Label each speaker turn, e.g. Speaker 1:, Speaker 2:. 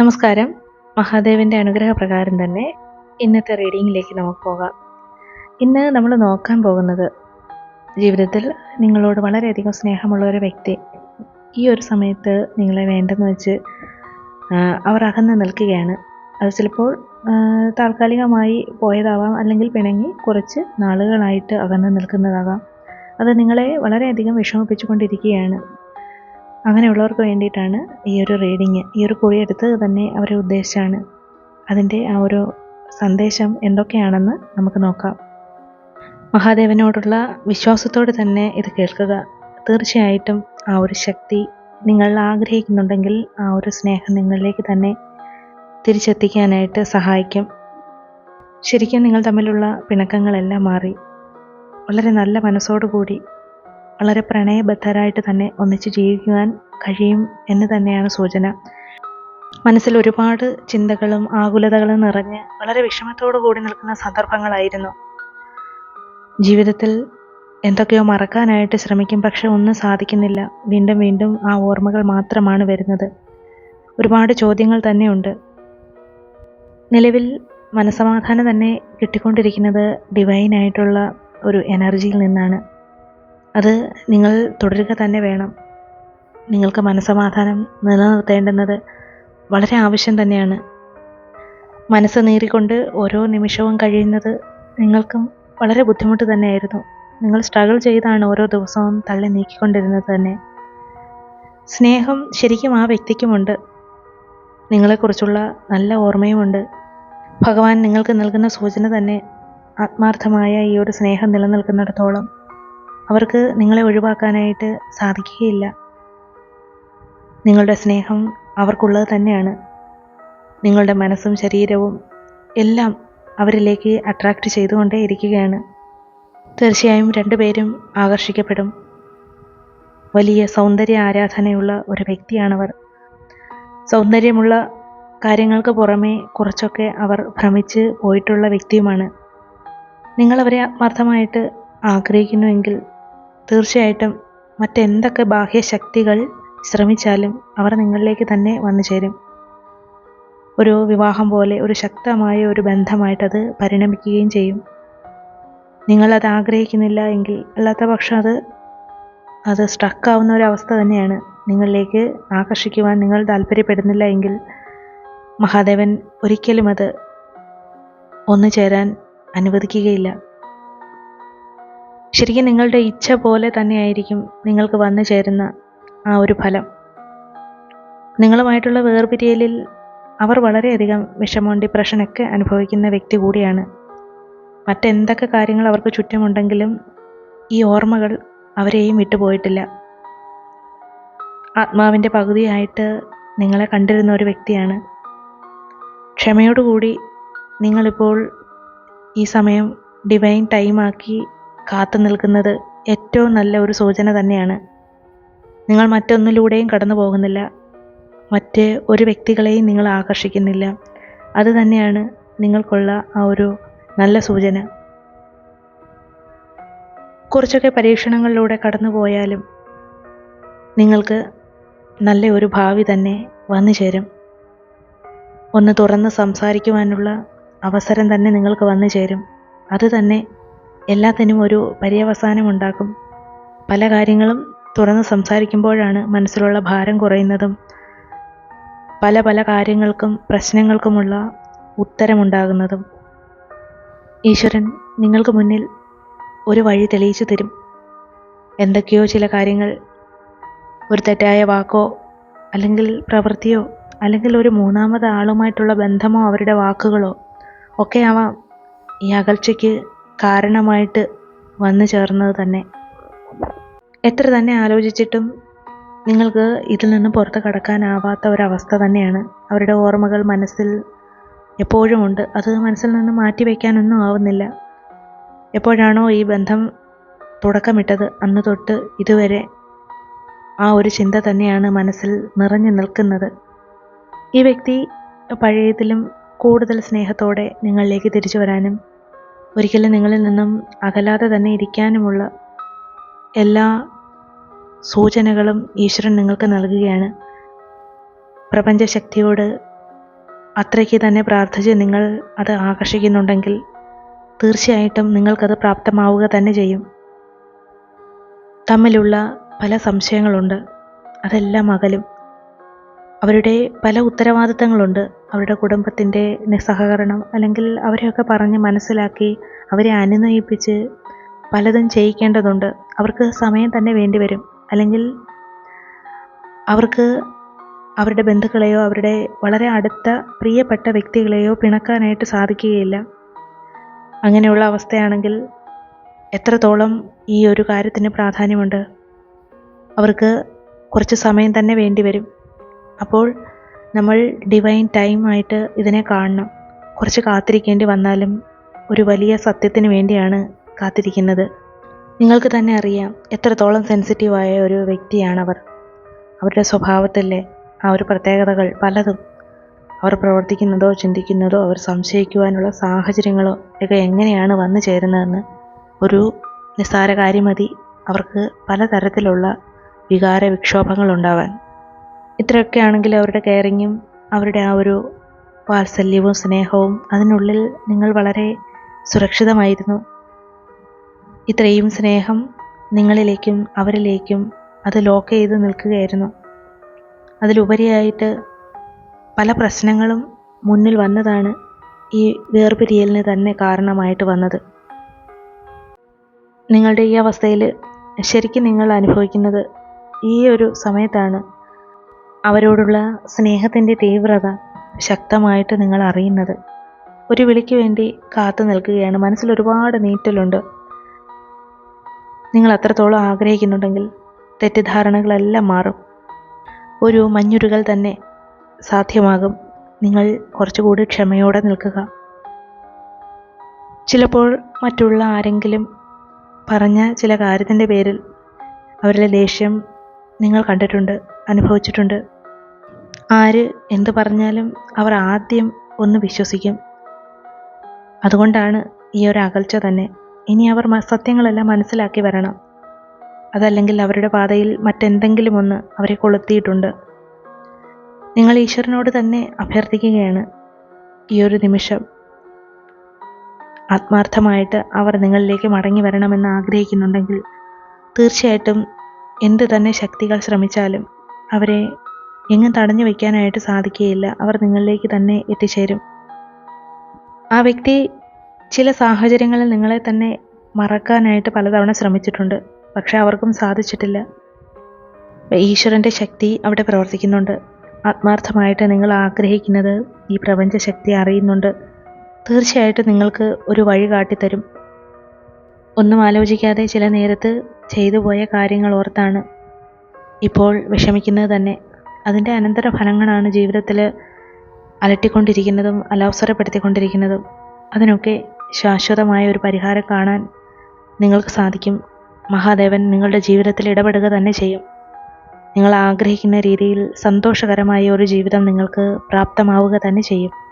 Speaker 1: നമസ്കാരം. മഹാദേവന്റെ അനുഗ്രഹപ്രകാരം തന്നെ ഇന്നത്തെ റീഡിങ്ങിലേക്ക് നമുക്ക് പോകാം. ഇന്ന് നമ്മൾ നോക്കാൻ പോകുന്നത് ജീവിതത്തിൽ നിങ്ങളോട് വളരെയധികം സ്നേഹമുള്ള ഒരു വ്യക്തി. ഈ ഒരു സമയത്ത് നിങ്ങളെ വേണ്ടെന്ന് വെച്ച് അവർ അകന്ന് നിൽക്കുകയാണ്. അത് ചിലപ്പോൾ താൽക്കാലികമായി പോയതാവാം അല്ലെങ്കിൽ പിണങ്ങി കുറച്ച് നാളുകളായിട്ട് അകന്ന് നിൽക്കുന്നതാകാം. അത് നിങ്ങളെ വളരെയധികം വിഷമിപ്പിച്ചുകൊണ്ടിരിക്കുകയാണ്. അങ്ങനെയുള്ളവർക്ക് വേണ്ടിയിട്ടാണ് ഈ ഒരു റീഡിങ് ഈ ഒരു കുഴി എടുത്തത് തന്നെ അവരെ ഉദ്ദേശിച്ചാണ്. അതിന്റെ ആ ഒരു സന്ദേശം എന്തൊക്കെയാണെന്ന് നമുക്ക് നോക്കാം. മഹാദേവനോടുള്ള വിശ്വാസത്തോടെ തന്നെ ഇത് കേൾക്കുക. തീർച്ചയായിട്ടും ആ ഒരു ശക്തി നിങ്ങൾ ആഗ്രഹിക്കുന്നുണ്ടെങ്കിൽ ആ ഒരു സ്നേഹം നിങ്ങളിലേക്ക് തന്നെ തിരിച്ചെത്തിക്കാനായിട്ട് സഹായിക്കും. ശരിക്കും നിങ്ങൾ തമ്മിലുള്ള പിണക്കങ്ങളെല്ലാം മാറി. വളരെ നല്ല മനസ്സോടുകൂടി വളരെ പ്രണയബദ്ധരായിട്ട് തന്നെ ഒന്നിച്ച് ജീവിക്കുവാൻ കഴിയും എന്ന് തന്നെയാണ് സൂചന. മനസ്സിൽ ഒരുപാട് ചിന്തകളും ആകുലതകളും നിറഞ്ഞ് വളരെ വിഷമത്തോടു കൂടി നിൽക്കുന്ന സന്ദർഭങ്ങളായിരുന്നു. ജീവിതത്തിൽ എന്തൊക്കെയോ മറക്കാനായിട്ട് ശ്രമിക്കും പക്ഷെ ഒന്നും സാധിക്കുന്നില്ല. വീണ്ടും വീണ്ടും ആ ഓർമ്മകൾ മാത്രമാണ് വരുന്നത്. ഒരുപാട് ചോദ്യങ്ങൾ തന്നെയുണ്ട്. നിലവിൽ മനസമാധാനം തന്നെ കിട്ടിക്കൊണ്ടിരിക്കുന്നത് ഡിവൈനായിട്ടുള്ള ഒരു എനർജിയിൽ നിന്നാണ്. അത് നിങ്ങൾ തുടരുക തന്നെ വേണം. നിങ്ങൾക്ക് മനസ്സമാധാനം നിലനിർത്തേണ്ടുന്നത് വളരെ ആവശ്യം തന്നെയാണ്. മനസ്സ് നീറിക്കൊണ്ട് ഓരോ നിമിഷവും കഴിയുന്നത് നിങ്ങൾക്കും വളരെ ബുദ്ധിമുട്ട് തന്നെയായിരുന്നു. നിങ്ങൾ സ്ട്രഗിൾ ചെയ്താണ് ഓരോ ദിവസവും തള്ളി നീക്കിക്കൊണ്ടിരുന്നത് തന്നെ. സ്നേഹം ശരിക്കും ആ വ്യക്തിക്കുമുണ്ട്. നിങ്ങളെക്കുറിച്ചുള്ള നല്ല ഓർമ്മയുമുണ്ട്. ഭഗവാൻ നിങ്ങൾക്ക് നൽകുന്ന സൂചന തന്നെ ആത്മാർത്ഥമായ ഈ ഒരു സ്നേഹം നിലനിൽക്കുന്നിടത്തോളം അവർക്ക് നിങ്ങളെ ഒഴിവാക്കാനായിട്ട് സാധിക്കുകയില്ല. നിങ്ങളുടെ സ്നേഹം അവർക്കുള്ളത് തന്നെയാണ്. നിങ്ങളുടെ മനസ്സും ശരീരവും എല്ലാം അവരിലേക്ക് അട്രാക്റ്റ് ചെയ്തുകൊണ്ടേ ഇരിക്കുകയാണ്. തീർച്ചയായും രണ്ടുപേരും ആകർഷിക്കപ്പെടും. വലിയ സൗന്ദര്യ ആരാധനയുള്ള ഒരു വ്യക്തിയാണവർ. സൗന്ദര്യമുള്ള കാര്യങ്ങൾക്ക് പുറമേ കുറച്ചൊക്കെ അവർ ഭ്രമിച്ച് പോയിട്ടുള്ള വ്യക്തിയുമാണ്. നിങ്ങളവരെ ആത്മാർത്ഥമായിട്ട് ആഗ്രഹിക്കുന്നുവെങ്കിൽ തീർച്ചയായിട്ടും മറ്റെന്തൊക്കെ ബാഹ്യശക്തികൾ ശ്രമിച്ചാലും അവർ നിങ്ങളിലേക്ക് തന്നെ വന്നു ചേരും. ഒരു വിവാഹം പോലെ ഒരു ശക്തമായ ഒരു ബന്ധമായിട്ടത് പരിണമിക്കുകയും ചെയ്യും. നിങ്ങളത് ആഗ്രഹിക്കുന്നില്ല എങ്കിൽ അല്ലാത്ത പക്ഷം അത് അത് സ്ട്രക്കാവുന്ന ഒരവസ്ഥ തന്നെയാണ് നിങ്ങളിലേക്ക് ആകർഷിക്കുവാൻ നിങ്ങൾ താല്പര്യപ്പെടുന്നില്ല എങ്കിൽ മഹാദേവൻ ഒരിക്കലും അത് ഒന്നു ചേരാൻ അനുവദിക്കുകയില്ല. ശരിക്കും നിങ്ങളുടെ ഇച്ഛ പോലെ തന്നെയായിരിക്കും നിങ്ങൾക്ക് വന്നു ചേരുന്ന ആ ഒരു ഫലം. നിങ്ങളുമായിട്ടുള്ള വേർപിരിയലിൽ അവർ വളരെയധികം വിഷമവും ഡിപ്രഷനൊക്കെ അനുഭവിക്കുന്ന വ്യക്തി കൂടിയാണ്. മറ്റെന്തൊക്കെ കാര്യങ്ങൾ അവർക്ക് ചുറ്റുമുണ്ടെങ്കിലും ഈ ഓർമ്മകൾ അവരെയും വിട്ടുപോയിട്ടില്ല ആത്മാവിന്റെ പകുതിയായിട്ട് നിങ്ങളെ കണ്ടിരുന്ന ഒരു വ്യക്തിയാണ്. ക്ഷമയോടുകൂടി നിങ്ങളിപ്പോൾ ഈ സമയം ഡിവൈൻ ടൈമാക്കി കാത്തു നിൽക്കുന്നത് ഏറ്റവും നല്ല ഒരു സൂചന തന്നെയാണ്. നിങ്ങൾ മറ്റൊന്നിലൂടെയും കടന്നു പോകുന്നില്ല. മറ്റ് ഒരു വ്യക്തികളെയും നിങ്ങൾ ആകർഷിക്കുന്നില്ല. അത് തന്നെയാണ് നിങ്ങൾക്കുള്ള ആ ഒരു നല്ല സൂചന. കുറച്ചൊക്കെ പരീക്ഷണങ്ങളിലൂടെ കടന്നു പോയാലും നിങ്ങൾക്ക് നല്ല ഒരു ഭാവി തന്നെ വന്നു ചേരും. ഒന്ന് തുറന്ന് സംസാരിക്കുവാനുള്ള അവസരം തന്നെ നിങ്ങൾക്ക് വന്നു ചേരും. അത് തന്നെ എല്ലാത്തിനും ഒരു പര്യവസാനം ഉണ്ടാക്കും. പല കാര്യങ്ങളും തുറന്ന് സംസാരിക്കുമ്പോഴാണ് മനസ്സിലുള്ള ഭാരം കുറയുന്നതും പല പല കാര്യങ്ങൾക്കും പ്രശ്നങ്ങൾക്കുമുള്ള ഉത്തരമുണ്ടാകുന്നതും. ഈശ്വരൻ നിങ്ങൾക്ക് മുന്നിൽ ഒരു വഴി തെളിയിച്ചു തരും. എന്തൊക്കെയോ ചില കാര്യങ്ങൾ ഒരു തെറ്റായ വാക്കോ അല്ലെങ്കിൽ പ്രവൃത്തിയോ അല്ലെങ്കിൽ ഒരു മൂന്നാമത് ആളുമായിട്ടുള്ള ബന്ധമോ അവരുടെ വാക്കുകളോ ഒക്കെ ആവാം ഈ അകൽച്ചയ്ക്ക് കാരണമായിട്ട് വന്നു ചേർന്നത് തന്നെ. എത്ര തന്നെ ആലോചിച്ചിട്ടും നിങ്ങൾക്ക് ഇതിൽ നിന്ന് പുറത്ത് കടക്കാനാവാത്ത ഒരവസ്ഥ തന്നെയാണ്. അവരുടെ ഓർമ്മകൾ മനസ്സിൽ എപ്പോഴും ഉണ്ട് അത് മനസ്സിൽ നിന്ന് മാറ്റി വയ്ക്കാനൊന്നും ആവുന്നില്ല. എപ്പോഴാണോ ഈ ബന്ധം തുടക്കമിട്ടത് അന്ന് തൊട്ട് ഇതുവരെ ആ ഒരു ചിന്ത തന്നെയാണ് മനസ്സിൽ നിറഞ്ഞു നിൽക്കുന്നത്. ഈ വ്യക്തി പഴയതിലും കൂടുതൽ സ്നേഹത്തോടെ നിങ്ങളിലേക്ക് തിരിച്ചു വരാനും ഒരിക്കലും നിങ്ങളിൽ നിന്നും അകലാതെ തന്നെ ഇരിക്കാനുമുള്ള എല്ലാ സൂചനകളും ഈശ്വരൻ നിങ്ങൾക്ക് നൽകുകയാണ്. പ്രപഞ്ചശക്തിയോട് അത്രയ്ക്ക് തന്നെ പ്രാർത്ഥിച്ച് നിങ്ങൾ അത് ആകർഷിക്കുന്നുണ്ടെങ്കിൽ തീർച്ചയായിട്ടും നിങ്ങൾക്കത് പ്രാപ്തമാവുക തന്നെ ചെയ്യും. തമ്മിലുള്ള പല സംശയങ്ങളുണ്ട്. അതെല്ലാം അകലും. അവരുടെ പല ഉത്തരവാദിത്തങ്ങളുണ്ട്. അവരുടെ കുടുംബത്തിന്റെ നിസ്സഹകരണം അല്ലെങ്കിൽ അവരെയൊക്കെ പറഞ്ഞ് മനസ്സിലാക്കി അവരെ അനുനയിപ്പിച്ച് പലതും ചെയ്യിക്കേണ്ടതുണ്ട്. അവർക്ക് സമയം തന്നെ വേണ്ടി വരും. അല്ലെങ്കിൽ അവർക്ക് അവരുടെ ബന്ധുക്കളെയോ അവരുടെ വളരെ അടുത്ത പ്രിയപ്പെട്ട വ്യക്തികളെയോ പിണക്കാനായിട്ട് സാധിക്കുകയില്ല. അങ്ങനെയുള്ള അവസ്ഥയാണെങ്കിൽ എത്രത്തോളം ഈ ഒരു കാര്യത്തിന് പ്രാധാന്യമുണ്ട്? അവർക്ക് കുറച്ച് സമയം തന്നെ വേണ്ടി വരും. അപ്പോൾ നമ്മൾ ഡിവൈൻ ടൈമായിട്ട് ഇതിനെ കാണണം. കുറച്ച് കാത്തിരിക്കേണ്ടി വന്നാലും ഒരു വലിയ സത്യത്തിന് വേണ്ടിയാണ് കാത്തിരിക്കുന്നത്. നിങ്ങൾക്ക് തന്നെ അറിയാം എത്രത്തോളം സെൻസിറ്റീവായ ഒരു വ്യക്തിയാണവർ അവരുടെ സ്വഭാവത്തിലെ ആ ഒരു പ്രത്യേകതകൾ പലതും അവർ പ്രവർത്തിക്കുന്നതോ ചിന്തിക്കുന്നതോ അവർ സംശയിക്കുവാനുള്ള സാഹചര്യങ്ങളോ ഒക്കെ എങ്ങനെയാണ് വന്നു ചേരുന്നതെന്ന് ഒരു നിസ്സാര കാര്യമതി. അവർക്ക് പലതരത്തിലുള്ള വികാര വിക്ഷോഭങ്ങൾ ഉണ്ടാവാൻ ഇത്രയൊക്കെ ആണെങ്കിൽ അവരുടെ കെയറിങ്ങും അവരുടെ ആ ഒരു വാത്സല്യവും സ്നേഹവും അതിനുള്ളിൽ നിങ്ങൾ വളരെ സുരക്ഷിതമായിരുന്നു. ഇത്രയും സ്നേഹം നിങ്ങളിലേക്കും അവരിലേക്കും അത് ലോക്ക് ചെയ്ത് നിൽക്കുകയായിരുന്നു. അതിലുപരിയായിട്ട് പല പ്രശ്നങ്ങളും മുന്നിൽ വന്നതാണ് ഈ വേർപിരിയലിന് തന്നെ കാരണമായിട്ട് വന്നത്. നിങ്ങളുടെ ഈ അവസ്ഥയിൽ ശരിക്കും നിങ്ങൾ അനുഭവിക്കുന്നത് ഈ ഒരു സമയത്താണ് അവരോടുള്ള സ്നേഹത്തിന്റെ തീവ്രത ശക്തമായിട്ട് നിങ്ങൾ അറിയുന്നത്. ഒരു വിളിക്ക് വേണ്ടി കാത്തു നിൽക്കുകയാണ്. മനസ്സിൽ ഒരുപാട് നീറ്റലുണ്ട്. നിങ്ങൾ അത്രത്തോളം ആഗ്രഹിക്കുന്നുണ്ടെങ്കിൽ തെറ്റിദ്ധാരണകളെല്ലാം മാറും. ഒരു മഞ്ഞുരുകൾ തന്നെ സാധ്യമാകും. നിങ്ങൾ കുറച്ചുകൂടി ക്ഷമയോടെ നിൽക്കുക. ചിലപ്പോൾ മറ്റുള്ള ആരെങ്കിലും പറഞ്ഞ ചില കാര്യത്തിന്റെ പേരിൽ അവരുടെ ദേഷ്യം നിങ്ങൾ കണ്ടിട്ടുണ്ട് അനുഭവിച്ചിട്ടുണ്ട്. ആര് എന്തു പറഞ്ഞാലും അവർ ആദ്യം ഒന്ന് വിശ്വസിക്കും. അതുകൊണ്ടാണ് ഈ ഒരു അകൽച്ച തന്നെ. ഇനി അവർ സത്യങ്ങളെല്ലാം മനസ്സിലാക്കി വരണം. അതല്ലെങ്കിൽ അവരുടെ പാതയിൽ മറ്റെന്തെങ്കിലും ഒന്ന് അവരെ കൊളുത്തിയിട്ടുണ്ട്. നിങ്ങൾ ഈശ്വരനോട് തന്നെ അഭ്യർത്ഥിക്കുകയാണ് ഈ ഒരു നിമിഷം. ആത്മാർത്ഥമായിട്ട് അവർ നിങ്ങളിലേക്ക് മടങ്ങി വരണമെന്ന് ആഗ്രഹിക്കുന്നുണ്ടെങ്കിൽ തീർച്ചയായിട്ടും എന്ത് തന്നെ ശക്തികൾ ശ്രമിച്ചാലും അവരെ എങ്ങും തടഞ്ഞു വയ്ക്കാനായിട്ട് സാധിക്കുകയില്ല. അവർ നിങ്ങളിലേക്ക് തന്നെ എത്തിച്ചേരും. ആ വ്യക്തി ചില സാഹചര്യങ്ങളിൽ നിങ്ങളെ തന്നെ മറക്കാനായിട്ട് പലതവണ ശ്രമിച്ചിട്ടുണ്ട്. പക്ഷേ അവർക്കും സാധിച്ചിട്ടില്ല. ഈശ്വരന്റെ ശക്തി അവിടെ പ്രവർത്തിക്കുന്നുണ്ട്. ആത്മാർത്ഥമായിട്ട് നിങ്ങൾ ആഗ്രഹിക്കുന്നത് ഈ പ്രപഞ്ച ശക്തി അറിയുന്നുണ്ട്. തീർച്ചയായിട്ടും നിങ്ങൾക്ക് ഒരു വഴി കാട്ടിത്തരും. ഒന്നും ആലോചിക്കാതെ ചില നേരത്ത് ചെയ്തു പോയ കാര്യങ്ങൾ ഓർത്താണ് ഇപ്പോൾ വിഷമിക്കുന്നത് തന്നെ. അതിന്റെ അനന്തരഫലങ്ങളാണ് ജീവിതത്തിൽ അലട്ടിക്കൊണ്ടിരിക്കുന്നതും അലവസരപ്പെടുത്തിക്കൊണ്ടിരിക്കുന്നതും. അതിനൊക്കെ ശാശ്വതമായ ഒരു പരിഹാരം കാണാൻ നിങ്ങൾക്ക് സാധിക്കും. മഹാദേവൻ നിങ്ങളുടെ ജീവിതത്തിൽ ഇടപെടുക തന്നെ ചെയ്യും. നിങ്ങൾ ആഗ്രഹിക്കുന്ന രീതിയിൽ സന്തോഷകരമായ ഒരു ജീവിതം നിങ്ങൾക്ക് പ്രാപ്തമാവുക തന്നെ ചെയ്യും.